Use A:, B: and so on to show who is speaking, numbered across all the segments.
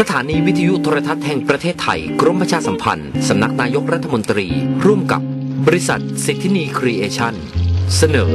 A: สถานีวิทยุโทรทัศน์แห่งประเทศไทย กรมประชาสัมพันธ์ สำนักนายกรัฐมนตรี ร่วมกับบริษัทสิทธินีครีเอชั่น เสนอ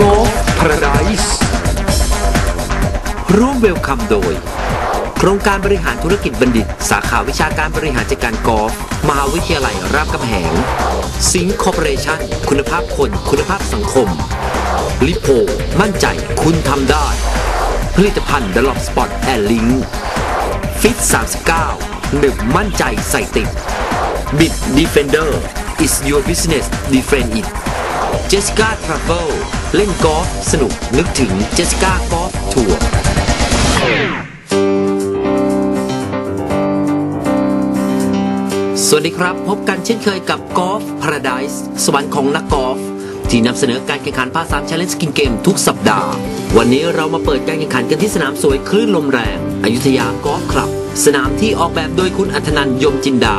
A: Go Paradise ร่วมเวลคัมโดย โครงการบริหารธุรกิจบัณฑิต สาขาวิชาการบริหารจัดการกอล์ฟมหาวิทยาลัยรามคำแหงสิงคอร์ปอเรชั่นคุณภาพคนคุณภาพสังคม ลิโพ มั่นใจคุณทำได้ ผลิตภัณฑ์ดลอปสปอตแอนลิงฟิต39หนึบมั่นใจใส่ติดบิด Defender is your business defend it เจสก้าทราเวลเล่นกอล์ฟสนุกนึกถึงเจสก้ากอล์ฟทัวร์ สวัสดีครับ พบกันเช่นเคยกับกอล์ฟพาราไดส์สวรรค์ของนักกอล์ฟที่นำเสนอการแข่งขันภาสาม Challenge Skin Game ทุกสัปดาห์ วันนี้เรามาเปิดการแข่งขันกันที่สนามสวยคลื่นลมแรง อยุธยากอล์ฟคลับ สนามที่ออกแบบโดยคุณอัธนันยมจินดา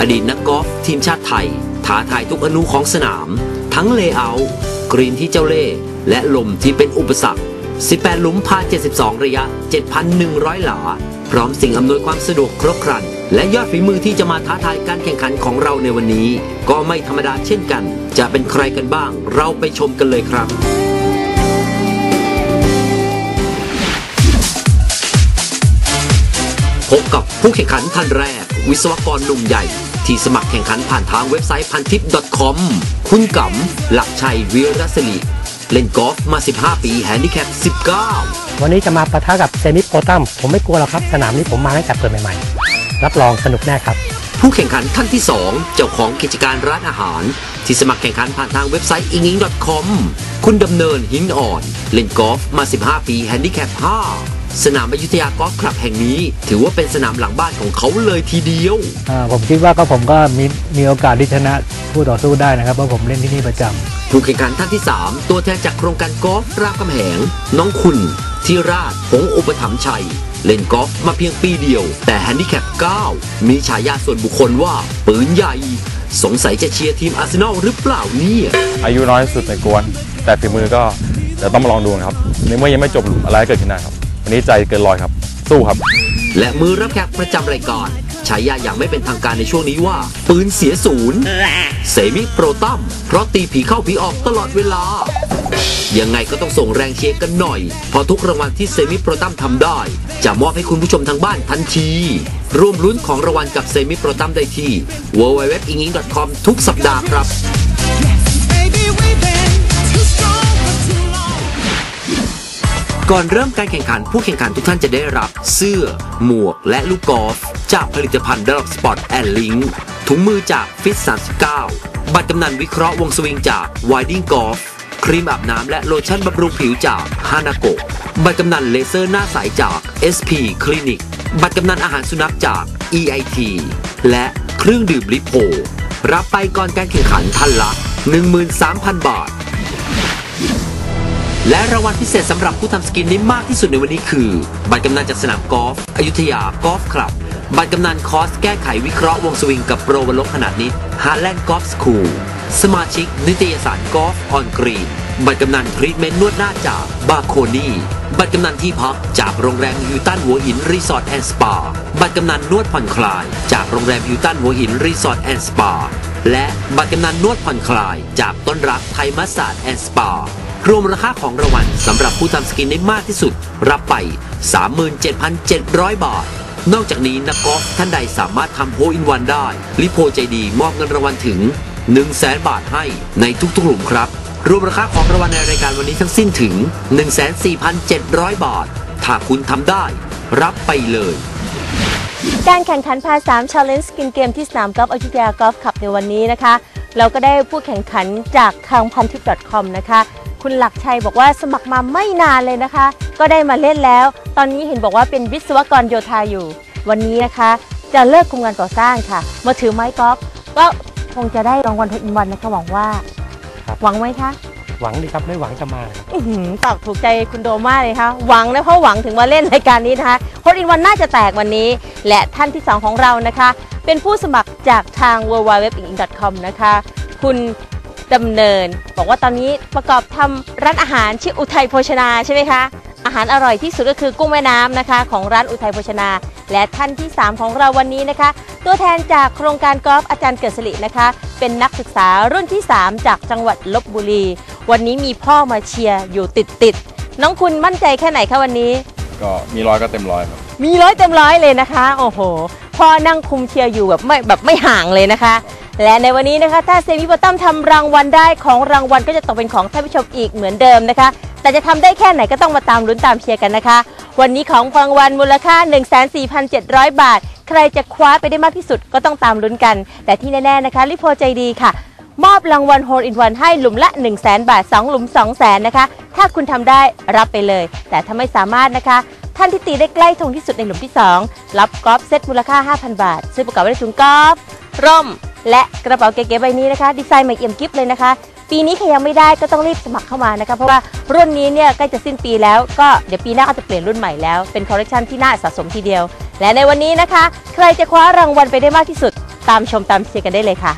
A: อดีตนักกอล์ฟทีมชาติไทยท้าทายทุกอนุของสนาม ทั้งเลเยอร์กรีนที่เจ้าเล่ห์และลมที่เป็นอุปสรรค 18 หลุมพา72 ระยะ 7,100 หลา พร้อมสิ่งอำนวยความสะดวกครบครัน และยอดฝีมือที่จะมาท้าทายการแข่งขันของเราในวันนี้ ก็ไม่ธรรมดาเช่นกัน จะเป็นใครกันบ้าง เราไปชมกันเลยครับ พบกับผู้แข่งขันท่านแรก วิศวกรหนุ่มใหญ่ ที่สมัครแข่งขันผ่านทางเว็บไซต์พันทิป .com คุณกำหลักชัยวีรศิริเล่นกอล์ฟมา 15 ปีแฮนดิแคป 19
B: วันนี้จะมาปะทะกับเซมิโปตัม ผมไม่กลัวหรอกครับ สนามนี้ผมมาตั้งแต่เปิดใหม่ๆ รับรองสนุกแน่ครับ
A: ผู้แข่งขันท่านที่ 2 เจ้าของกิจการร้านอาหาร ที่สมัครแข่งขันผ่านทางเว็บไซต์ inging com คุณดำเนินหินอ่อน เล่นกอล์ฟมา 15 ปีแฮนดิแคป 5 สนามอยุธยากอล์ฟคลับแห่งนี้ ถือว่าเป็นสนามหลังบ้านของเขาเลยทีเดียว
B: อ่าผมคิดว่าก็ผมก็มีมีโอกาสที่ชนะผู้ต่อสู้ได้นะครับเพราะผมเล่นที่นี่ประจำ
A: ผู้แข่งขันท่านที่ 3 ตัวแทนจากโครงการกอล์ฟรามคำแหง น้องคุณธีราชหงส์อุปถัมภ์ชัย เล่นกอล์ฟมาเพียงปีเดียว แต่แฮนดิแคป 9 มีฉายาส่วนบุคคลว่า ปืนใหญ่ สงสัยจะเชียร์ทีมอาร์เซนอลหรือเปล่าเนี่ย
C: อายุน้อยสุดในกวน แต่ฝีมือก็เดี๋ยวต้องมาลองดูนะครับ ในเมื่อยังไม่จบหลุมอะไรก็เกิดขึ้นได้ครับ วันนี้ใจเกินร้อยครับ สู้ครับ
A: และมือรับแขกประจำรายการ ฉายาอย่างไม่เป็นทางการในช่วงนี้ว่า ปืนเสียศูนย์เซมิโปรตัมเพราะตีผีเข้าผีออกตลอดเวลา ยังไงก็ต้องส่งแรงเชียร์กันหน่อยพราะทุกรางวัลที่เซมิโปรตัมทำได้ จะมอบให้คุณผู้ชมทางบ้านทันที ร่วมลุ้นของรางวัลกับเซมิโปรตัมได้ที่ www.inging.com ทุกสัปดาห์ครับก่อนเริ่มการแข่งขันผู้แข่งขันทุกท่านจะได้รับเสื้อ หมวกและลูกกอล์ฟ จากผลิตภัณฑ์ดอกสปอร์ตแอนด์ลิงถุงมือจากฟิต39 บัตรกำนันวิเคราะห์วงสวิงจากวายดิ้งกอล์ฟครีมอาบน้ำและโลชั่นบำรุงผิวจากฮานาโกะบัตรกำนันเลเซอร์หน้าใสจาก SP Clinic บัตรกำนันอาหารสุนัขจาก EIT และเครื่องดื่มลิโพ รับไปก่อนการแข่งขันท่านละ 13,000 บาท และรางวัลพิเศษสำหรับผู้ทำสกินได้มากที่สุดในวันนี้คือ บัตรกำนันจากสนามกอล์ฟอยุธยากอล์ฟคลับ บัตรกำนันคอสแก้ไขวิเคราะห์วงสวิงกับโปรวันลบขนาดนิดฮาร์แลนด์กอล์ฟสคูลสมาชิก นิตยสารกอล์ฟออนกรีน บัตรกำนันทรีทเมนต์นวดหน้าจากบาโคนีบัตรกำนันที่พักจากโรงแรมฮิวตันหัวหินรีสอร์ทแอนด์สปา บัตรกำนันนวดผ่อนคลาย จากโรงแรมฮิวตันหัวหินรีสอร์ทแอนด์สปา และบัตรกำนันนวดผ่อนคลาย จากต้นรักไทยมัสซาดแอนด์สปารวมราคาของรางวัลสำหรับผู้ทำสกินได้มากที่สุด รับไป 37,700 บาท นอกจากนี้นักกอล์ฟท่านใดสามารถทำโฮอินวันได้ลิโพใจดีมอบเงินรางวัลถึง 1 0 0 0 0แบาทให้ในทุกๆหลุมครับ รวมราคาของรางวัลในรายการวันนี้ทั้งสิ้นถึง 14,700 บาท ถ้าคุณทำได้ รับไปเลย
D: การแข่งขันพาสาม Challenge Skin Game ที่สนามกอล์ฟอยุธยากอล์ฟคลับในวันนี้นะคะ เราก็ได้ผู้แข่งขันจากทางพันทิป .com นะคะคุณหลักชัยบอกว่าสมัครมาไม่นานเลยนะคะ ก็ได้มาเล่นแล้ว ตอนนี้เห็นบอกว่าเป็นวิศวกรโยธาอยู่ วันนี้นะคะ จะเลิกคุมงานก่อสร้างค่ะ มาถือไม้กอล์ฟก็คงจะได้รางวัลทอินวันนะคะหวังว่า
B: ครับ
D: หวังไหมคะ
B: หวังดีครับไม่หวังจะมาครับ
D: อื้อหือตอบถูกใจคุณโดมากเลยค่ะ หวังนะเพราะหวังถึงมาเล่นรายการนี้นะคะโคดอินวันน่าจะแตกวันนี้ และท่านที่2ของเรานะคะ เป็นผู้สมัครจากทาง w w w i n c o m นะคะ คุณดำเนิน บอกว่าตอนนี้ประกอบทำร้านอาหารชื่ออุทัยโภชนาใช่ไหมคะอา หารอร่อยที่สุดก็คือกุ้งแม่น้ำนะคะ ของร้านอุทัยโภชนา และท่านที่ 3 ของเราวันนี้นะคะ ตัวแทนจากโครงการกอล์ฟอาจารย์เกิดสิรินะคะ เป็นนักศึกษารุ่นที่ 3 จากจังหวัดลบบุรี วันนี้มีพ่อมาเชียร์อยู่ติดติดๆน้องคุณมั่นใจแค่ไหนคะวันนี้
C: ก็มีร้อยก็เต็มร้อยครับ
D: มีร้อยเต็มร้อยเลยนะคะ โอ้โหพ่อนั่งคุมเชียร์อยู่แบบไม่แบบไม่ห่างเลยนะคะ และในวันนี้นะคะ ถ้าเซมิโปรตัมทำรางวัลได้ของรางวัลก็จะตกเป็นของท่านผู้ชมอีกเหมือนเดิมนะคะ แต่จะทำได้แค่ไหนก็ต้องมาตามลุ้นตามเชียร์กันนะคะ วันนี้ของรางวัลมูลค่า 1,4,700 บาท ใครจะคว้าไปได้มากที่สุดก็ต้องตามลุ้นกัน แต่ที่แน่ๆนะคะริโพใจดีค่ะ มอบรางวัลโฮลอินวันให้หลุมละ 1 0 0 0 0แบาท 2 หลุม2 0 0 0 0นะคะ ถ้าคุณทำได้รับไปเลย แต่ถ้าไม่สามารถนะคะท่านที่ตีได้ใกล้ธงที่สุดในหลุมที่ 2 รับกอล์ฟเซตมูลค่า 5,000 บาท ซึ่งประกอบไปด้วยถุงกอล์ฟร่ม และกระเป๋าเก๋ๆใบนี้นะคะ ดีไซน์ใหม่เอี่ยมกิฟเลยนะคะ ปีนี้ใครยังไม่ได้ก็ต้องรีบสมัครเข้ามานะคะเพราะว่ารุ่นนี้เนี่ยใกล้จะสิ้นปีแล้วก็เดี๋ยวปีหน้าก็จะเปลี่ยนรุ่นใหม่แล้วเป็นคอลเลคชันที่น่าสะสมทีเดียว และในวันนี้นะคะ ใครจะคว้ารางวัลไปได้มากที่สุด ตามชมตามเชียร์กันได้เลยค่ะ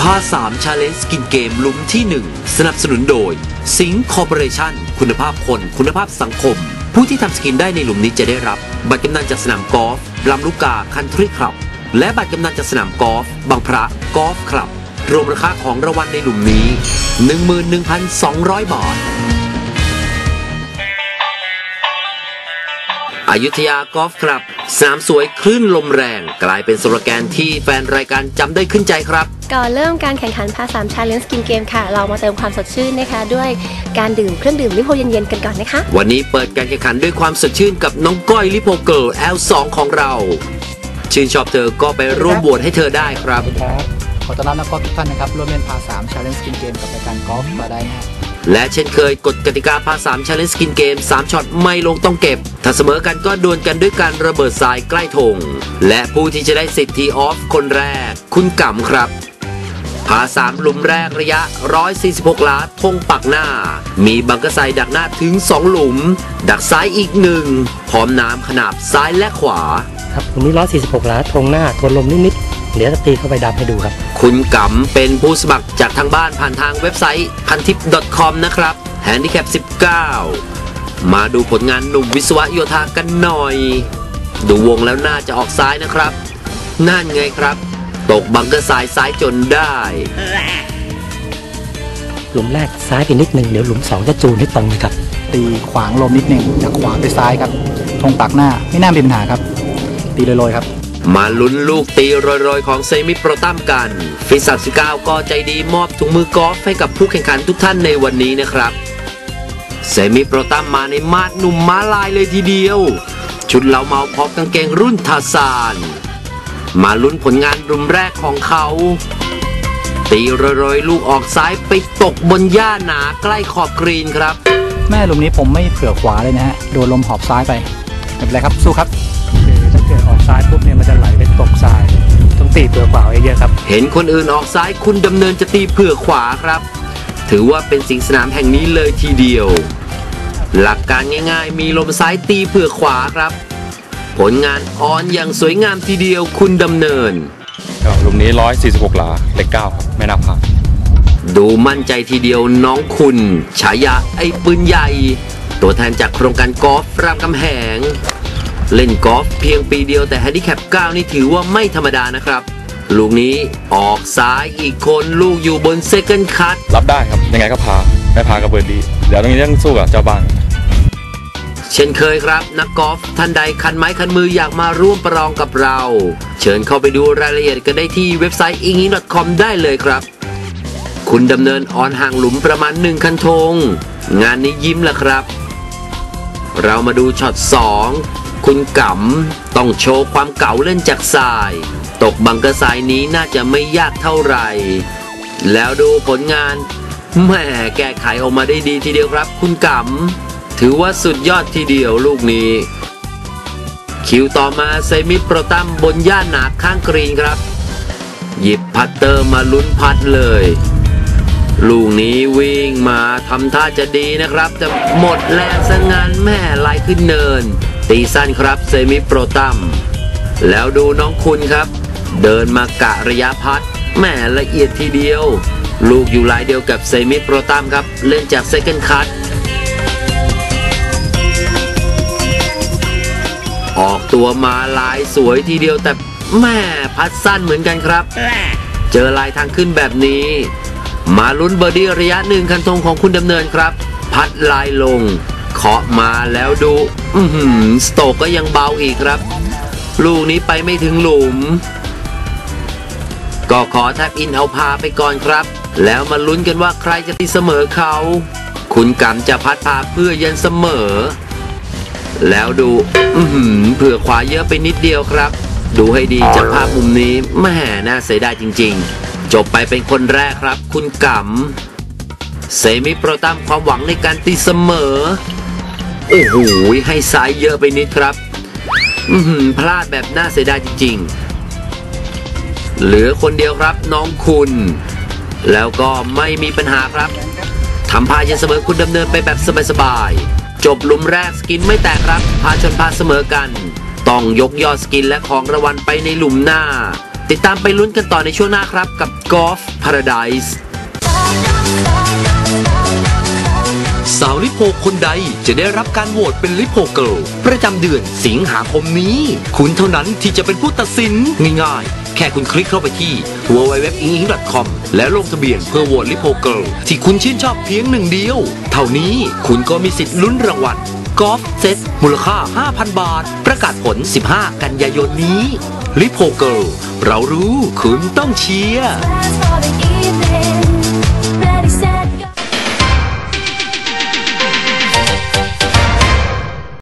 A: พา3 Challenge Skin Game หลุมที่ 1 สนับสนุนโดย สิงคอร์ปอเรชั่นคุณภาพคน คุณภาพสังคม ผู้ที่ทำสกินได้ในหลุมนี้จะได้รับ บัตรกำนันจากสนามกอล์ฟลำลูกกาคันทรีคลับ และบัตรกำนันจากสนามกอล์ฟบางพระกอล์ฟคลับ รวมราคาของรางวัลในหลุมนี้ 11,200 บาทอยุธยากอล์ฟคลับ สนามสวยคลื่นลมแรง กลายเป็นสโลแกนที่แฟนรายการจำได้ขึ้นใจครับ
E: ก่อนเริ่มการแข่งขันพาสามชาเลนจ์กินเกมค่ะ เรามาเติมความสดชื่นนะคะ ด้วยการดื่มเครื่องดื่มลิโพเย็นๆกันก่อนนะคะ
A: วันนี้เปิดการแข่งขันด้วยความสดชื่นกับน้องก้อยลิโพเกิร์ล L2 ของเรา ชื่นชอบเธอก็ไปร่วมบวชให้เธอได้ครับ
F: ครับ ขอต้อนรับนักกอล์ฟทุกท่านนะครับร่วมเล่นพา3 Challenge Skin Game กับรายการกอล์ฟมาได้นะฮะ
A: และเช่นเคยกฎกติกาพา3 Challenge Skin Game 3ช็อตไม่ลงต้องเก็บ ถ้าเสมอกันก็ดวลกันด้วยการระเบิดทรายใกล้ธงและผู้ที่จะได้สิทธิ์ทีออฟคนแรก คุณกำครับพาสามหลุมแรกระยะ 146ลาทงปักหน้า มีบังกะไซดักหน้าถึง 2 หลุม ดักซ้ายอีกหนึ่งพร้อมน้ำขนาบซ้ายและขวา
B: ครับผมมี146 ล้าทงหน้าทวนลมนิดๆ เดี๋ยวจะตีเข้าไปดำให้ดูครับ
A: คุณกำเป็นผู้สมัครจากทางบ้านผ่านทางเว็บไซต์พันทิป .com นะครับแฮนดิแคป 19 มาดูผลงานหนุ่มวิศวะโยธากันหน่อย ดูวงแล้วน่าจะออกซ้ายนะครับ นั่นไงครับ ตกบังเกอร์ซ้ายซ้ายจนได้
B: หลุมแรกซ้ายไปนิดนึงเดี๋ยวหลุมสองจะจูนให้ตรงเลยครับ
F: ตีขวางลมนิดหนึ่งจากขวาไปซ้ายครับธงปักหน้าไม่น่ามีปัญหาครับ ตีลอยๆครับ
A: มาลุ้นลูกตีโรยๆ ของเซมิโปรตัมกัน ฟิสับสิก้าก็ใจดีมอบถุงมือกอล์ฟให้กับผู้แข่งขันทุกท่านในวันนี้นะครับ เซมิโปรตัมมาในมาดหนุ่มม้าลายเลยทีเดียว ชุดเหลาเมาพร้อมกางเกงรุ่นทาซาน มาลุ้นผลงานรุมแรกของเขา ตีโรยๆ ลูกออกซ้ายไปตกบนหญ้าหนาใกล้ขอบกรีนครับ
F: แม่ลุมนี้ผมไม่เผื่อขวาเลยนะฮะ โดนลมหอบซ้ายไปไม่เป็นไรครับสู้ครับ
B: ซ้ายปุ๊บเนี่ยมันจะไหลไปตกทราย ต้องตีเปลือกขวาไว้เยอะครับ
A: เห็นคนอื่นออกซ้ายคุณดำเนินจะตีเผื่อขวาครับ ถือว่าเป็นสิงสนามแห่งนี้เลยทีเดียว หลักการง่ายๆ มีลมซ้ายตีเผื่อขวาครับ ผลงานออนอย่างสวยงามทีเดียวคุณดำเนิน
C: ก็หลุมนี้ 146 หลาเลข9ครับไม่น่าพลาด
A: ดูมั่นใจทีเดียวน้องคุณฉายาไอ้ปืนใหญ่ ตัวแทนจากโครงการกอล์ฟรามคำแหง เล่นกอล์ฟเพียงปีเดียวแต่แฮนดิแคป 9 นี่ถือว่าไม่ธรรมดานะครับ ลูกนี้ออกซ้ายอีกคนลูกอยู่บนเซคันด์คัท
C: รับได้ครับ ยังไงก็พา ไม่พาก็เบิร์ดดี เดี๋ยวตรงนี้ต้องสู้กับเจ้าบ้าน
A: เช่นเคยครับ นักกอล์ฟท่านใดคันไม้คันมืออยากมาร่วมประลองกับเรา เชิญเข้าไปดูรายละเอียดกันได้ที่เว็บไซต์ i n g i c o m ได้เลยครับ คุณดำเนินออนห่างหลุมประมาณหนึ่งคันธง งานนี้ยิ้มละครับ เรามาดูช็อต 2 คุณกำต้องโชว์ความเก่าเล่นจากทราย ตกบังกระสายนี้น่าจะไม่ยากเท่าไหร่ แล้วดูผลงานแหม่แก้ไขออกมาได้ดีทีเดียวครับ คุณกำถือว่าสุดยอดทีเดียวลูกนี้ คิวต่อมาเซมิโปรตัมบนย่านหนาข้างกรีนครับ หยิบพัตเตอร์มาลุ้นพัดเลย ลูกนี้วิ่งมาทำท่าจะดีนะครับแต่หมดแรงซะงานแม่ไหลขึ้นเนิน ตีสั้นครับเซมิโปรตัมแล้วดูน้องคุณครับ เดินมากะระยะพัดแหมละเอียดทีเดียว ลูกอยู่ลายเดียวกับเซมิโปรตัมครับ เล่นจากเซคันด์คัตออกตัวมาลายสวยทีเดียวแต่แม่พัดสั้นเหมือนกันครับ เจอลายทางขึ้นแบบนี้ มาลุ้นเบอร์ดี้ระยะหนึ่งคันธงของคุณดำเนินครับ พัดลายลง เคาะมาแล้วดู อือหือสโตกก็ยังเบาอีกครับ ลูกนี้ไปไม่ถึงหลุม ก็ขอแทบอินเอาพาไปก่อนครับ แล้วมาลุ้นกันว่าใครจะตีเสมอเขา คุณกำจะพัดพาเพื่อยันเสมอ แล้วดู อือหือเผื่อขวาเยอะไปนิดเดียวครับ ดูให้ดีจากภาพมุมนี้แม่น่าเสียดายจริง ๆ จบไปเป็นคนแรกครับ คุณกำเซมิโปรตัมความหวังในการตีเสมอ โอ้โหให้ซ้ายเยอะไปนิดครับอืพลาดแบบน่าเสียดายจริงๆ เหลือคนเดียวครับน้องคุณ แล้วก็ไม่มีปัญหาครับทำพายันเสมอคุณดำเนินไปแบบสบายๆ จบหลุมแรกสกินไม่แตกครับ พาชนพาเสมอกัน ต้องยกยอดสกินและของรางวัลไปในหลุมหน้า ติดตามไปลุ้นกันต่อในช่วงหน้าครับกับ Golf Paradise สาวลิโพคนใดจะได้รับการโหวตเป็นลิโพเกิลประจำเดือนสิงหาคมนี้ คุณเท่านั้นที่จะเป็นผู้ตัดสินง่ายๆ แค่คุณคลิกเข้าไปที่ www.inging.com แล้วลงทะเบียนเพื่อโหวตลิโพเกิลที่คุณชื่นชอบเพียงหนึ่งเดียว เท่านี้คุณก็มีสิทธิ์ลุ้นรางวัลกอล์ฟเซตมูลค่า 5,000 บาท ประกาศผล 15 กันยายนนี้ลิโพเกิลเรารู้คุณต้องเชียร์